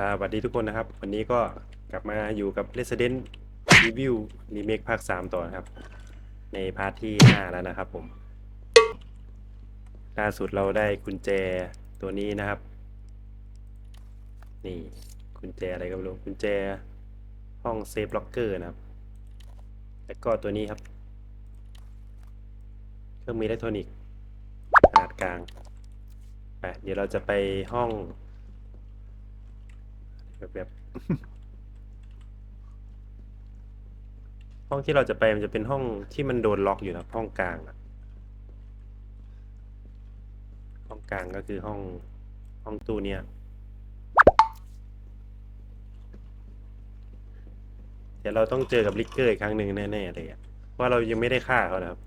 สวัสดีทุกคนนะครับ วันนี้ก็กลับมาอยู่กับ Resident Evil Remake ภาค 3 ต่อนะครับ ในพาร์ทที่ 5 แล้วนะครับผมล่าสุดเราได้กุญแจตัวนี้นะครับ นี่กุญแจอะไรก็ไม่รู้กุญแจห้องเซฟล็อกเกอร์นะครับ แล้วก็ตัวนี้ครับเครื่องมืออิเล็กทรอนิกส์ขนาดกลางไปเดี๋ยวเราจะไปห้อง แบบห้องที่เราจะไปมันจะเป็นห้องที่มันโดนล็อกอยู่นะห้องกลางอะห้องกลางก็คือห้องห้องตู้เนี้ยเดี๋ยวเราต้องเจอกับลิกเกอร์อีกครั้งหนึ่งแน่ๆเลยอะเพราเรายังไม่ได้ฆ่าเขานะครับ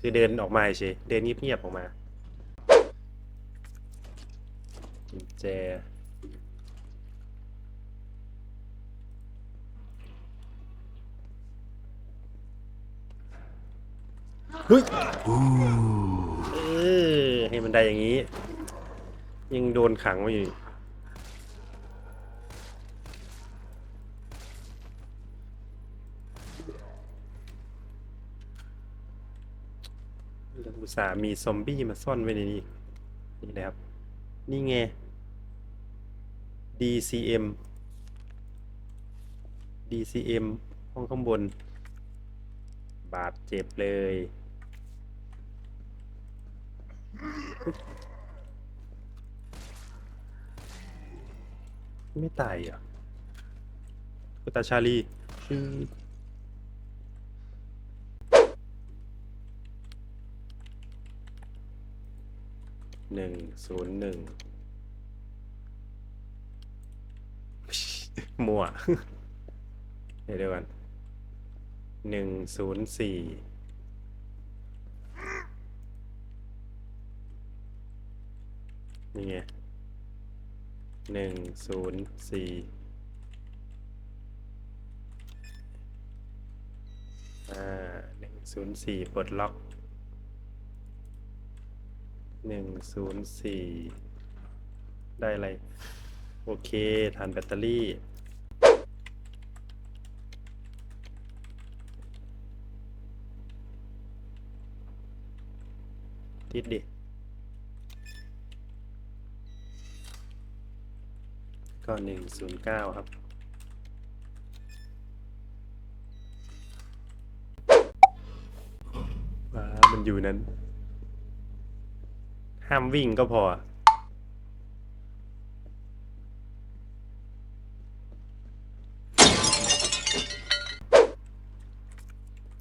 คือเดินออกมาเฉยเดินเงียบๆออกมากุญแจ เฮ้ยเออให้มันได้อย่างนี้ ยังโดนขังไว้อยู่แล้วอุตส่าห์มีซอมบี้มาซ่อนไว้ในนี้นี่นะครับ นี่ไง DCM DCM ห้องข้างบน บาดเจ็บเลย ไม่ตายอะกุตาชาลีชื่อหนึ่งศูนย์หนึ่งมั่วเรียวเดี๋ยวกันหนึ่งศูนย์สี่ นี่ไงหนึ่งศูนย์สี่อ่าหนึ่งศูนย์สี่ปลดล็อกหนึ่งศูนย์สี่ได้อะไร โอเคทานแบตเตอรี่ติดดิ ก็หนึ่งศูนย์เก้าครับ ว้ามันอยู่นั้น ห้ามวิ่งก็พอ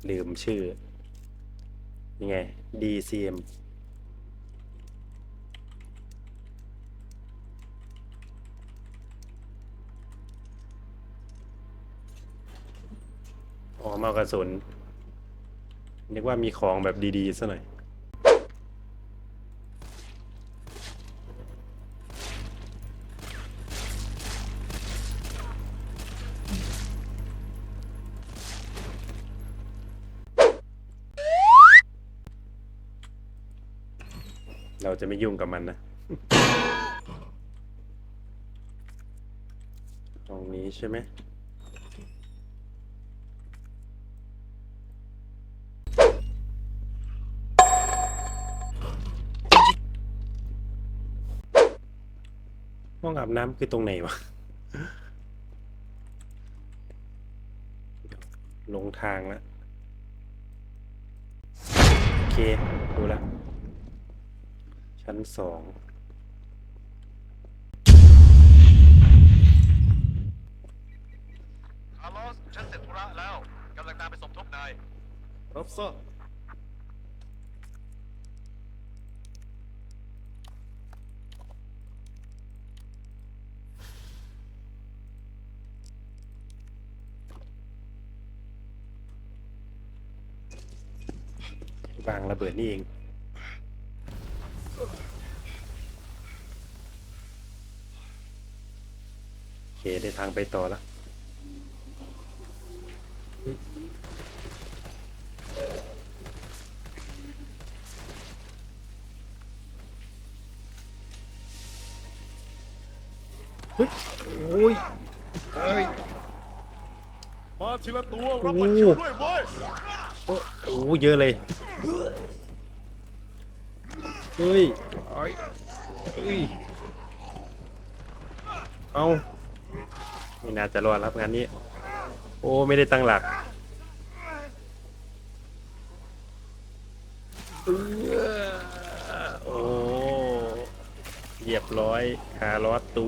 ลืมชื่อ ยังไง DCM อ๋อเมา กระสุนนึกว่ามีของแบบดีๆซะหน่อยเราจะไม่ยุ่งกับมันนะ ตรงนี้ใช่ไหม องอาบน้ำคือตรงไหนวะลงทางแล้วโอเค ดูแล้วชั้นสองคาร์ลอสฉันเสร็จธุระแล้วกำลังตามไปสมทบนายรับทราบ วางระเบิดนี่เอง โอเค ได้ทางไปต่อแล้วพฮ้ยโอ้ยมาทีละตัวโอ้รับโหบัตรคิวด้วยเว้ยโอ้โอ้เยอะเลย เฮ้ยเอ้ยเฮ้ยเอาไม่น่าจะรอดรับงานนี้ โอ้ไม่ได้ตั้งหลักเอื้อโอ้เรียบร้อยคารอสตู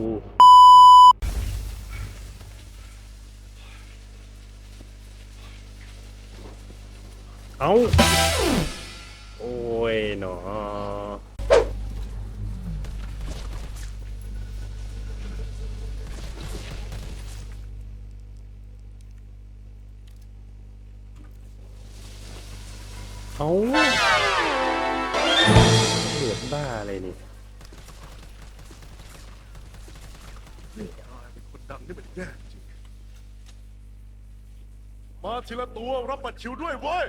เอาโอ้ยหนอ ทีละตัวรับบัตรคิวด้วยเว้ย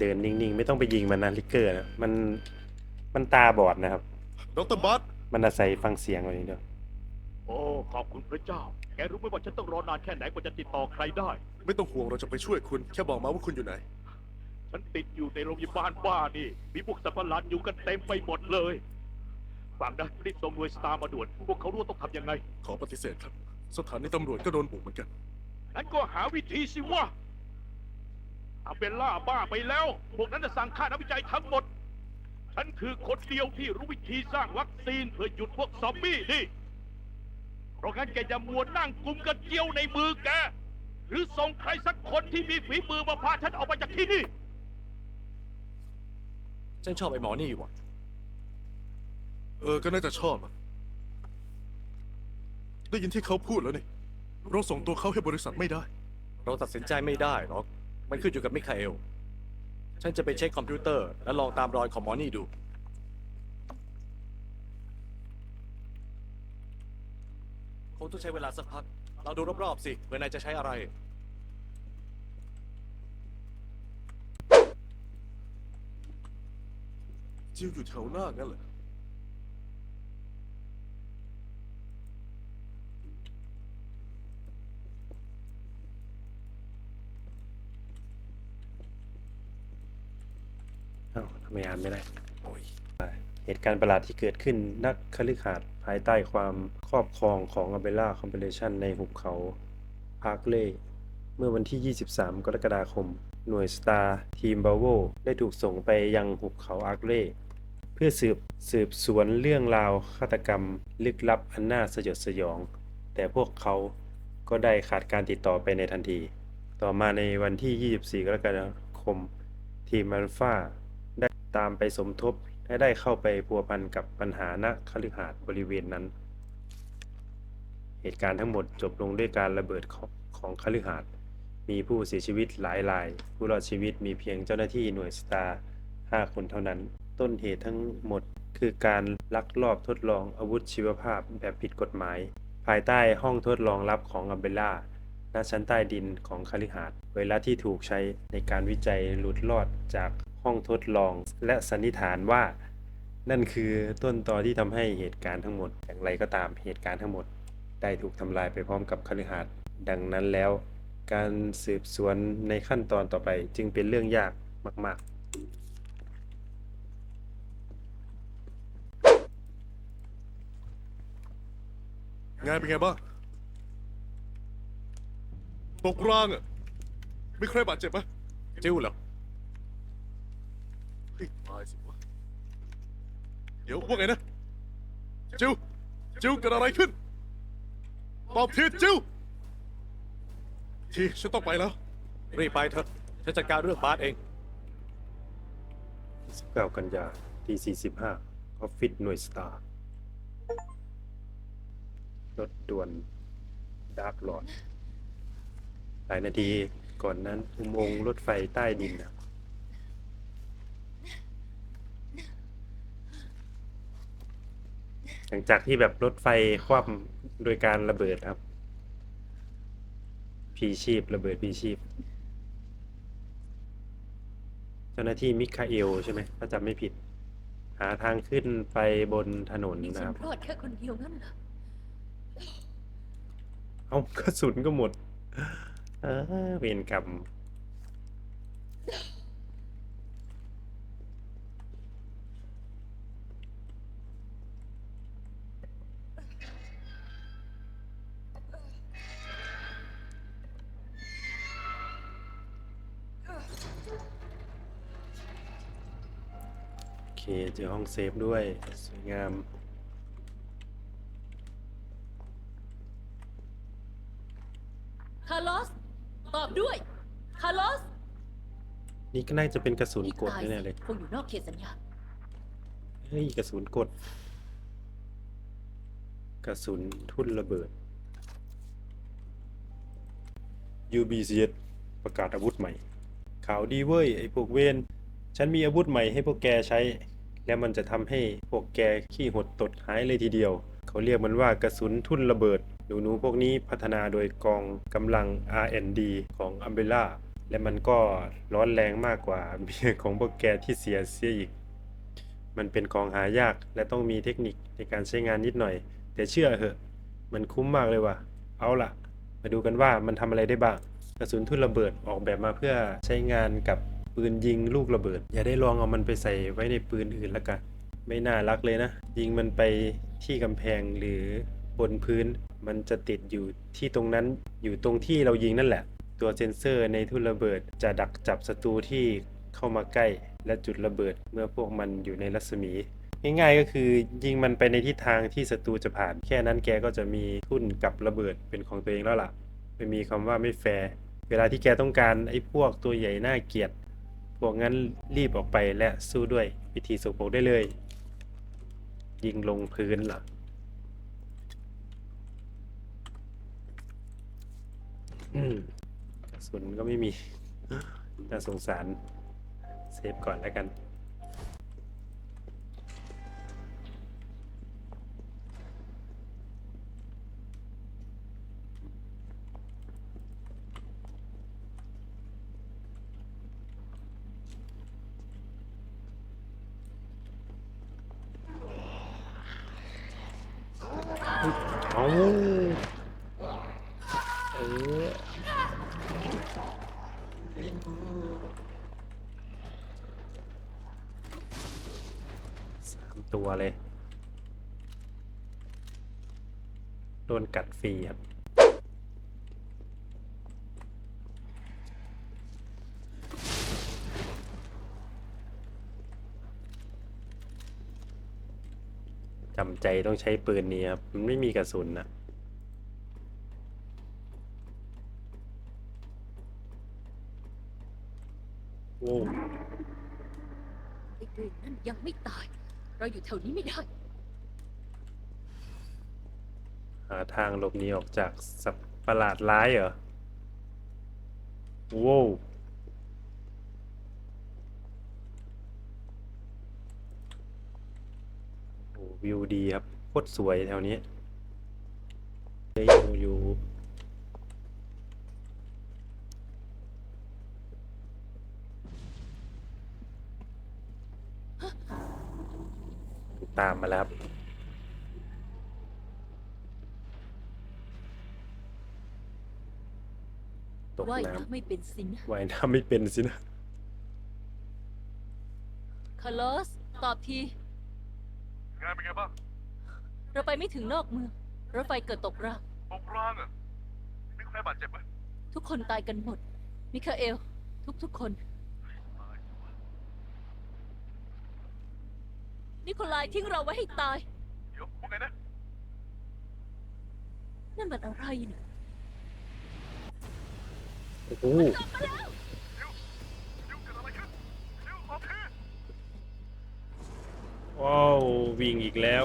เดินนิ่งๆ ไม่ต้องไปยิงมันนะลิกเกอร์นะมันมันตาบอดนะครับ ดรบัตมันอาศัยฟังเสียงเอาอย่างเดียวโอ้ ขอบคุณพระเจ้า แกรู้ไหมว่าฉันต้องรอนานแค่ไหนกว่าจะติดต่อใครได้ ไม่ต้องห่วงเราจะไปช่วยคุณ แค่บอกมาว่าคุณอยู่ไหน ฉันติดอยู่ในโรงพยาบาลบ้านี่ มีพวกสัตว์ประหลาดอยู่กันเต็มไปหมดเลยฟังนะรีบส่งหน่วยสตาร์มาด่วน พวกเขารู้ว่าต้องทำยังไง ขอปฏิเสธครับ สถานีตำรวจก็โดนบุกเหมือนกัน งั้นก็หาวิธีสิวะ อาเบลล่าบ้าไปแล้ว พวกนั้นจะสั่งฆ่านักวิจัยทั้งหมด ฉันคือคนเดียวที่รู้วิธีสร้างวัคซีนเพื่อหยุดพวกซอมบี้นี่เพราะงั้นแกอย่ามัวนั่งกุมกระเจียวในมือแก หรือส่งใครสักคนที่มีฝีมือมาพาฉันออกไปจากที่นี่ ฉันชอบไอ้หมอนี่ว่ะเออ ก็น่าจะชอบอะได้ยินที่เขาพูดแล้วนี่ เราส่งตัวเขาให้บริษัทไม่ได้ เราตัดสินใจไม่ได้หรอก มันขึ้นอยู่กับมิคาเอล ฉันจะไปเช็คคอมพิวเตอร์ และลองตามรอยของหมอนี่ดู คงต้องใช้เวลาสักพัก เราดูรอบๆสิเผื่อนายจะใช้อะไร จิวอยู่แถวหน้างั้นเหรอ ตุการณ์ประหลาดที่เกิดขึ้นนักคฤหาสน์ภายใต้ความครอบครองของอเบล่าคอมเพลชันในหุบเขาพาร์คเล่เมื่อวันที่ 23 กรกฎาคม หน่วยสตาร์ทีมบาโวได้ถูกส่งไปยังหุบเขาอาร์เล่เพื่อสืบสืบสวนเรื่องราวฆาตกรรม ลึกลับอันน่าสยดสยอง แต่พวกเขาก็ได้ขาดการติดต่อไปในทันที ต่อมาในวันที่ 24 กรกฎาคม ทีมอัลฟาได้ตามไปสมทบ และได้เข้าไปพัวพันกับปัญหาณคฤหาสน์บริเวณนั้น เหตุการณ์ทั้งหมดจบลงด้วยการระเบิดของของคฤหาสน์มีผู้เสียชีวิตหลายราย ผู้รอดชีวิตมีเพียงเจ้าหน้าที่หน่วยสตาร์5คนเท่านั้น ต้นเหตุทั้งหมดคือการลักลอบทดลองอาวุธชีวภาพแบบผิดกฎหมาย ภายใต้ห้องทดลองลับของอัมเบล่าณชั้นใต้ดินของคฤหาสน์ไวรัสที่ถูกใช้ในการวิจัยหลุดรอดจาก ห้องทดลองและสันนิษฐานว่า นั่นคือต้นตอที่ทำให้เหตุการณ์ทั้งหมด อย่างไรก็ตามเหตุการณ์ทั้งหมด ได้ถูกทำลายไปพร้อมกับคฤหาสน์ดังนั้นแล้ว การสืบสวนในขั้นตอนต่อไปจึงเป็นเรื่องยากมากงานเป็นไงบ้าง ตกรางอะมีใครบาดเจ็บไหมจิ้วเหรอ เดี๋ยวว่าไงนะ จิว จิวเกิดอะไรขึ้น ตอบทีจิว ทีฉันต้องไปแล้ว รีบไปเถอะ ฉันจัดการเรื่องบาสเอง 19 กันยาตี45ออฟฟิศหน่วยสตาร์รถด่วนดาร์กหลอดหลายนาทีก่อนนั้นอุโมงค์รถไฟใต้ดินนะ หลังจากที่แบบรถไฟคว่ำโดยการระเบิดครับ พีชีพระเบิดพีชีพ เจ้าหน้าที่มิคาเอลใช่ไหมถ้าจำไม่ผิด หาทางขึ้นไปบนถนนนี่นะฉัคนรับ รอดแค่คนเดียวนั่นเหรอเอากระสุนก็หมด เออเวรกรรม อห้องเซฟด้วย สวยงาม คาร์ลอส ตอบด้วย คาร์ลอสนี่ก็น่าจะเป็นกระสุนนี่กดตายแน่สิๆเลยคงอยู่นอกเขตสัญญา เฮ้ยกระสุนกด กระสุนทุ่นระเบิด UBCS ประกาศอาวุธใหม่ข่าวดีเว้ย ไอ้พวกเวน ฉันมีอาวุธใหม่ให้พวกแกใช้ และมันจะทำให้พวกแกขี้หดตดหายเลยทีเดียว เขาเรียกมันว่ากระสุนทุ่นระเบิด หนูๆพวกนี้พัฒนาโดยกองกำลัง R&D ของ Umbrella และมันก็ร้อนแรงมากกว่าเมียของพวกแกที่เสียเสียอีก มันเป็นของหายากและต้องมีเทคนิคในการใช้งานนิดหน่อย แต่เชื่อเหอะ มันคุ้มมากเลยว่ะ เอาล่ะ มาดูกันว่ามันทำอะไรได้บ้าง กระสุนทุ่นระเบิดออกแบบมาเพื่อใช้งานกับ ปืนยิงลูกระเบิด อย่าได้ลองเอามันไปใส่ไว้ในปืนอื่นละกัน ไม่น่ารักเลยนะ ยิงมันไปที่กำแพงหรือบนพื้น มันจะติดอยู่ที่ตรงนั้นอยู่ตรงที่เรายิงนั่นแหละ ตัวเซ็นเซอร์ในทุ่นระเบิดจะดักจับศัตรูที่เข้ามาใกล้ และจุดระเบิดเมื่อพวกมันอยู่ในรัศมีง่ายๆก็คือยิงมันไปในทิศทางที่ศัตรูจะผ่าน แค่นั้นแกก็จะมีทุ่นกับระเบิดเป็นของตัวเองแล้วล่ะ ไม่มีคำว่าไม่แฟร์ เวลาที่แกต้องการไอ้พวกตัวใหญ่หน่าเกียด วกงั้นรีบออกไปและสู้ด้วยวิธีสุกปรกได้เลย ยิงลงพื้นหรอสุนก็ไม่มีน่าสงสาร เซฟก่อนแล้วกัน เอาเออสามตัวเลย โดนกัด ฟรีครับจำใจต้องใช้ปืนนี้ครับ มันไม่มีกระสุนนะโอ้ ไอ้เวนั่นยังไม่ตาย เราอยู่แถวนี้ไม่ได้ หาทางหลบหนีออกจากสัตว์ประหลาดร้ายเหรอโว้วโอ้วิวดีครับโคตรสวยแถวนี้เฮ้ยอยู่อยู่ ตามมาแล้วครับ ตกว่ายน้น้ำไม่เป็นสินะำว่ายน้ำไม่เป็นสินะคาร์ลอสตอบที งานเป็นไงบ้างเราไปไม่ถึงนอกเมืองรถไฟเกิดตกรางตกรางอะมีใครบาดเจ็บไหมทุกคนตายกันหมด มิคาเอล ทุกๆคน นิโคลายทิ้งเราไว้ให้ตาย เดี๋ยวว่าไงนะ นั่นมันอะไรเนี่ยโอ้โหดิวเกิดอะไรขึ้นดิวตอบทีว้าววิ่งอีกแล้ว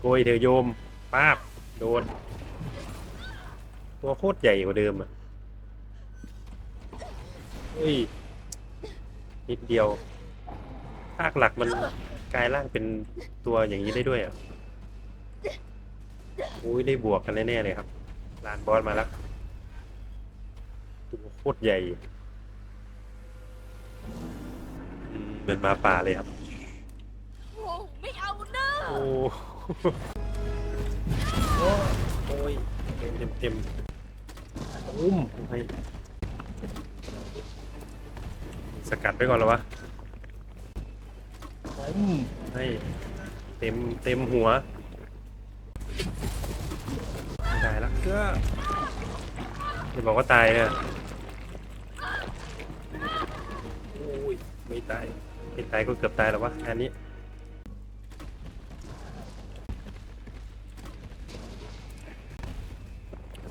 โกยเถอะโยมป้าบโดนตัวโคตรใหญ่กว่าเดิมอะเฮ้ยนิดเดียวภาคหลักมันกลายร่างเป็นตัวอย่างนี้ได้ด้วยอะ อุ้ยได้บวกกันแน่ๆเลยครับลานบอสมาแล้วตัวโคตรใหญ่อืมเป็นหมาป่าเลยครับ โอ้ไม่เอาเนอะโอ้ โอ้ยเต็มเต็มเต็มอุ้มให้สกัดไปก่อนแล้ววะอุ้มให้เต็มเต็มหัว ไม่ได้แล้วก็จะบอกว่าตายเนี่ยโอ้ยไม่ตายไม่ตายก็เกือบตายแล้ววะอันนี้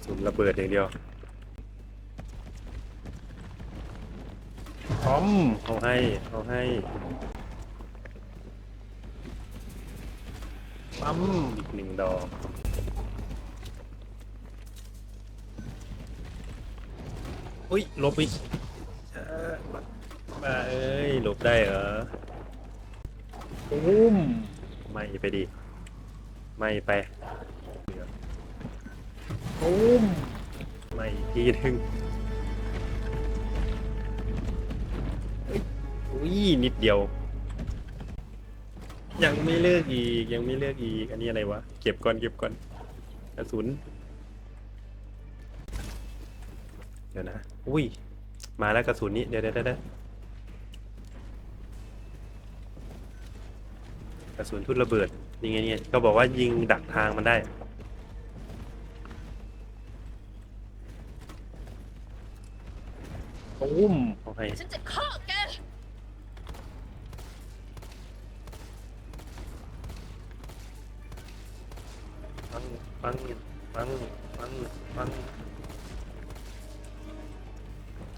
สุนระเบิดอย่างเดียวพร้อมเอาให้เอาให้ ปั๊มอีกหนึ่งดอกอุ้ยหลบอีกเออมาเอ้ยหลบได้เหรออุ้มไม่ไปดิไม่ไปตูมไม่อีกทีหนึ่งเฮ้ยอุ้ยนิดเดียว ยังไม่เลิกอีกยังไม่เลิกอีก อันนี้อะไรวะ เก็บก่อนเก็บก่อนกระสุน เดี๋ยวนะ อุ้ย มาแล้วกระสุนนี้ เดี๋ยวเดี๋ยวเดี๋ยวกระสุนทุนระเบิดนี่ไงเนี่ยก็บอกว่ายิงดักทางมันได้ตูมเอาให้ฉันจะฆ่า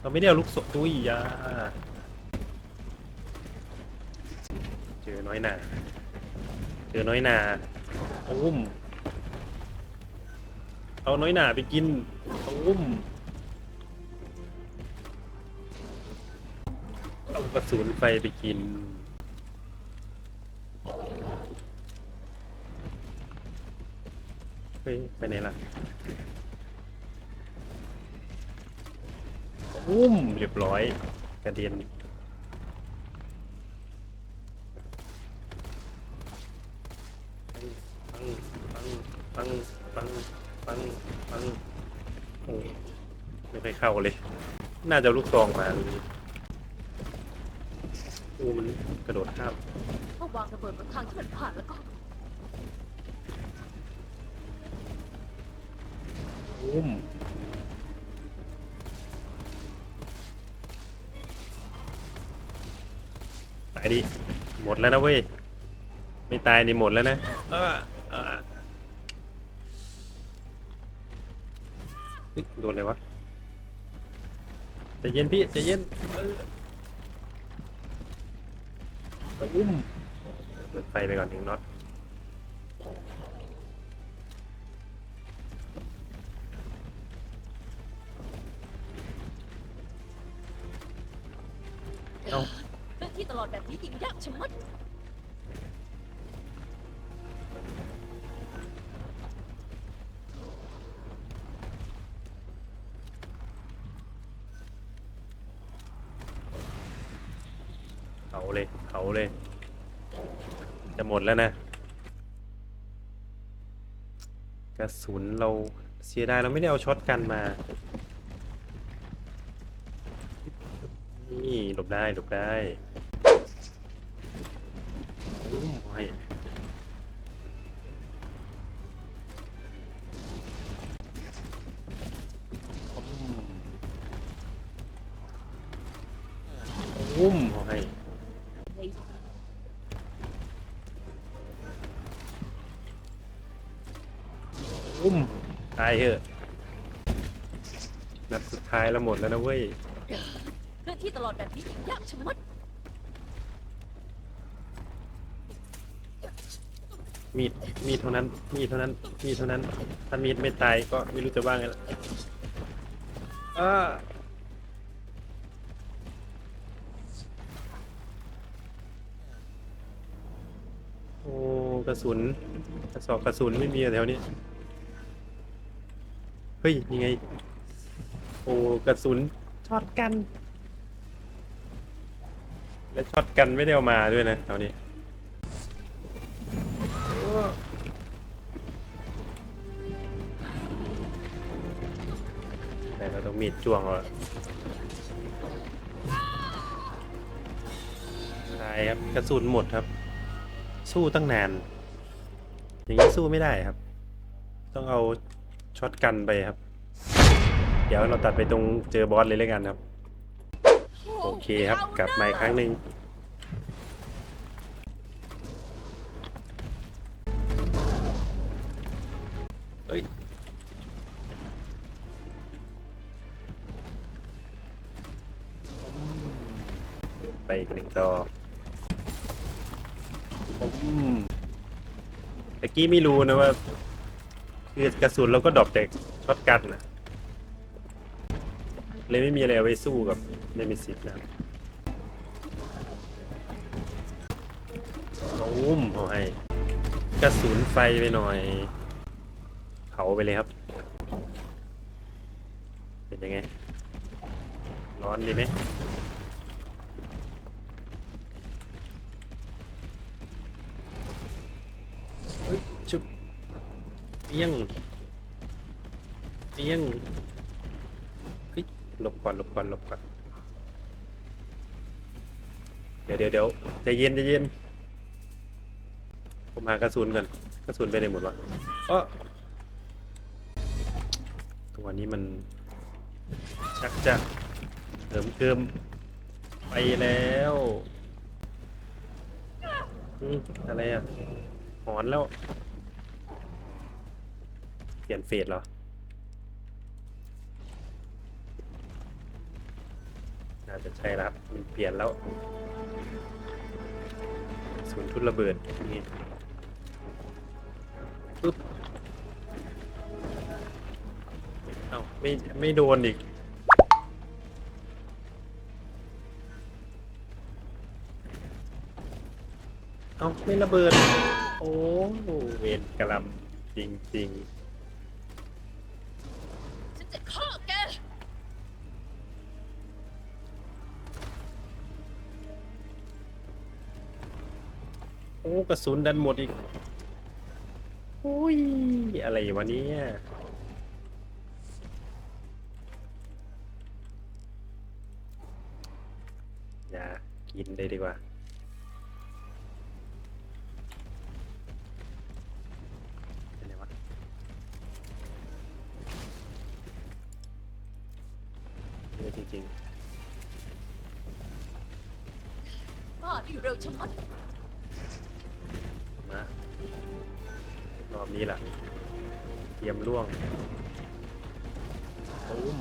เราไม่ได้เอาลูกศรดุยยาเจอน้อยหนาเจอน้อยหนาตูมเอาน้อยหนาไปกินตูมเอากระสุนไฟไปกินเฮ้ยไปไหนล่ะ อุ้มเรียบร้อยกระเด็นปังปังปังปังปังปังโอ้ไม่ค่อยเข้าเลย น่าจะเอาลูกซองมาเลยโอ้มันกระโดดข้ามถ้าวางระเบิดบนทางที่มันผ่านแล้วก็อุ้ม ตายดิหมดแล้วนะเว้ย ไม่ตายนี่หมดแล้วนะเออเออเฮ้ยโดนอะไรวะใจเย็นพี่ใจเย็นเอออุ้มเปิดไฟไปก่อนหนึ่งน็อต ตลอดแบบนี้ยิงยากชะมัดเขาเลย เขาเลย จะหมดแล้วนะ กระสุนเราเสียดายเราไม่ได้เอาช็อตกันมา นี่หลบได้หลบได้ อุ้มให้ในอุ้มตายเถอะนัดสุดท้ายแล้วหมดแล้วนะเว้ยเคลื่อนที่ตลอดแบบนี้ยากชะมัดมีดมีดเท่านั้น มีดเท่านั้น มีดเท่านั้น ถ้ามีดไม่ตายก็ไม่รู้จะว่าไงละอ้า ระสุนกระสอบกระสุนไม่มีอะแถวนี้ เฮ้ยยังไง โอ้กระสุนช็อตกัน และช็อตกันไม่ได้เอามาด้วยนะแถวนี้แต่เราต้องมีดจ้วงเอาละตายครับกระสุนหมดครับ สู้ตั้งนาน อย่างนี้สู้ไม่ได้ครับ ต้องเอาช็อตกันไปครับ เดี๋ยวเราตัดไปตรงเจอบอสเลยแล้วกันครับ โอเคครับ กลับมาอีกครั้งหนึ่งเฮ้ยไปอีกหนึ่งต่ออืม ตะกี้ไม่รู้นะว่าคือกระสุนเราก็ดรอปแต่ช็อตกันนะเลยไม่มีอะไรเอาไว้สู้กับเนมิซิสนะครับอุ้มเอาให้กระสุนไฟไปหน่อย เผาไปเลยครับ เป็นยังไง ร้อนดีไหม เปี้ยงเปี้ยงเฮ้ยหลบก่อนหลบก่อนหลบก่อนเดี๋ยวเดี๋ยวเดี๋ยวใจเย็นใจเย็นผมหากระสุนก่อนกระสุนไปไหนหมดวะเออตัวนี้มัน ชักจะเติมเติมไปแล้วอืมอะไรอะหอนแล้ว ปลี่ยนเฟสเหรอน่าจะใช่แล้วครับมันเปลี่ยนแล้วศูนย์ทุนระเบิดนี่ปึ๊บเอ้าไม่ไม่โดนอีกเอ้าไม่ระเบิด โอ้เวรกระลำจริงฉั อ้กระสุนดันหมดอีกโอ้ยอะไรวะเนี่ยอย่ากินเลยดีกว่าเป็นไงวะเยอะจริงบ้าที่เร็วชะมัด รอบนี้ล่ะ เตรียมล่วงตุ้ม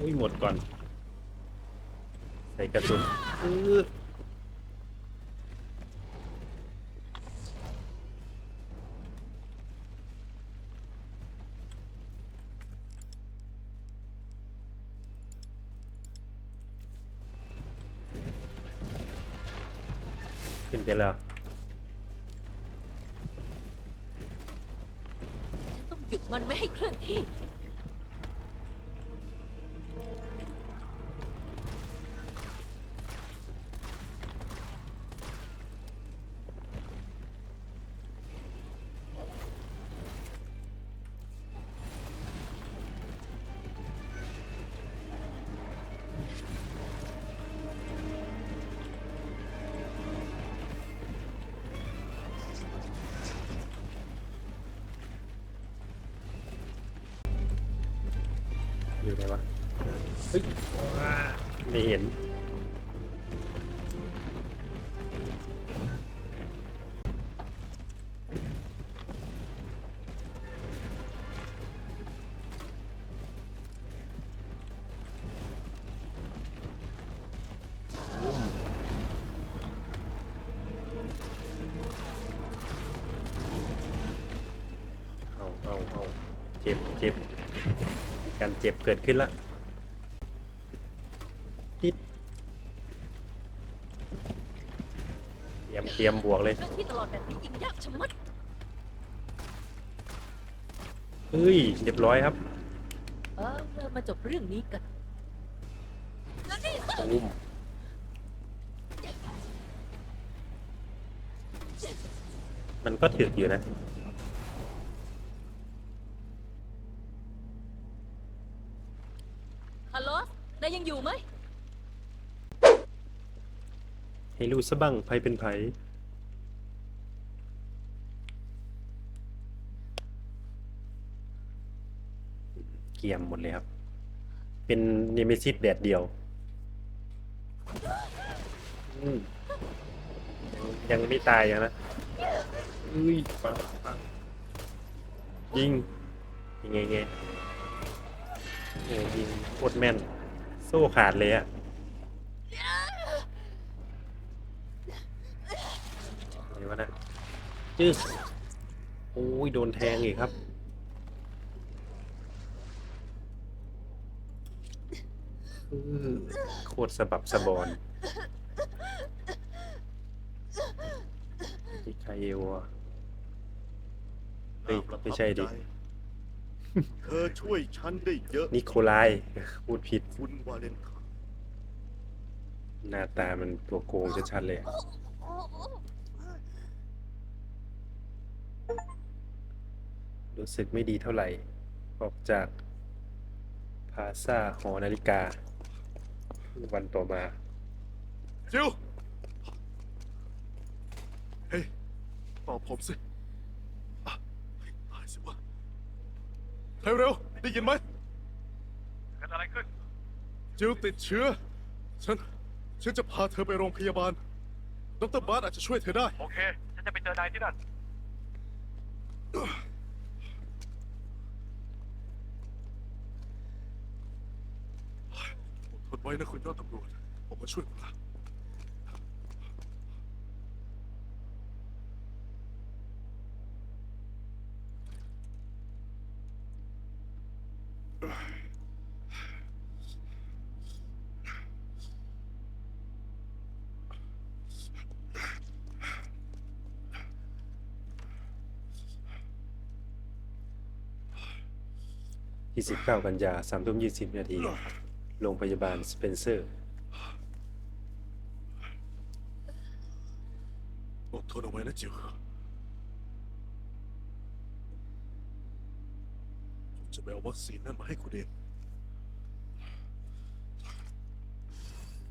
อุ้ยหมดก่อน ใส่กระสุนอื้อ ขึ้นไปแล้วต้องหยุดมันไม่ให้เคลื่อนที่ เจ็บเจ็บการเจ็บเกิดขึ้นละติดเตรียมเตรียมบวกเลยหน้าที่ตลอดแบบนี้ยิงยากชะมัดเฮ้ยเรียบร้อยครับเออเรามาจบเรื่องนี้กันแล้วนี่ตูมมันก็ถึกอยู่นะ ฮัลโหลนายยังอยู่ไหม ให้รู้ซะบ้างไผเป็นไผเกียมหมดเลยครับ เป็นเนมิซิสแดดเดียวอืมยังยังไม่ตายยังนะอุ้ยปังปังยิงยังไงไงโอ้ยิงโคตรแม่นโซ่ขาดเลยอะ อะไรวะนะ จื้อโอ้ยโดนแทงอีกครับอื้อโคตรสะบับสะบอนที่ใครเอวอะเฮ้ยไม่ใช่ดิ เธอช่วยฉันได้เยอะนิโคลายพูดผิด คุณวาเลนไทน์หน้าตามันตัวโกงชัดๆเลยอะ รู้สึกไม่ดีเท่าไหร่ ออกจากพาซาหอนาฬิกา วันต่อมา จิวเฮ้ยตอบผมสิอะให้ตายสิวะเฮ้ยเร็วได้ยินไหมเกิดอะไรขึ้น จิวติดเชื้อ ฉัน ฉันจะพาเธอไปโรงพยาบาล ดรบาร์อาจจะช่วยเธอได้ โอเค ฉันจะไปเจอนายที่นั่น อดทน ไว้นะคุณยอดตำรวจ ผมมาช่วยคุณละ29 กันยา3ทุ่ม20 นาที โรงพยาบาลสเปนเซอร์ อดทนเอาไว้นะจิวผมจะไปเอาวัคซีนนั่นมาให้คุณเอง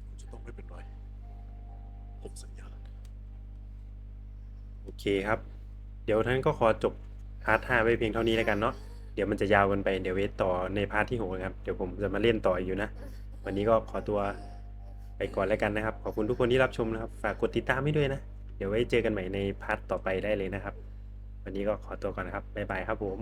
คุณจะต้องไม่เป็นไร ผมสัญญา โอเคครับ เดี๋ยวท่านก็ขอจบพาร์ท5ไว้เพียงเท่านี้แล้วกันเนาะ เดี๋ยวมันจะยาวกันไปเดี๋ยวเวทต่อในพาร์ทที่6นะครับ เดี๋ยวผมจะมาเล่นต่ออยู่นะ วันนี้ก็ขอตัวไปก่อนแล้วกันนะครับ ขอบคุณทุกคนที่รับชมนะครับ ฝากกดติดตามให้ด้วยนะ เดี๋ยวไว้เจอกันใหม่ในพาร์ทต่อไปได้เลยนะครับ วันนี้ก็ขอตัวก่อนนะครับบ๊ายบายครับผม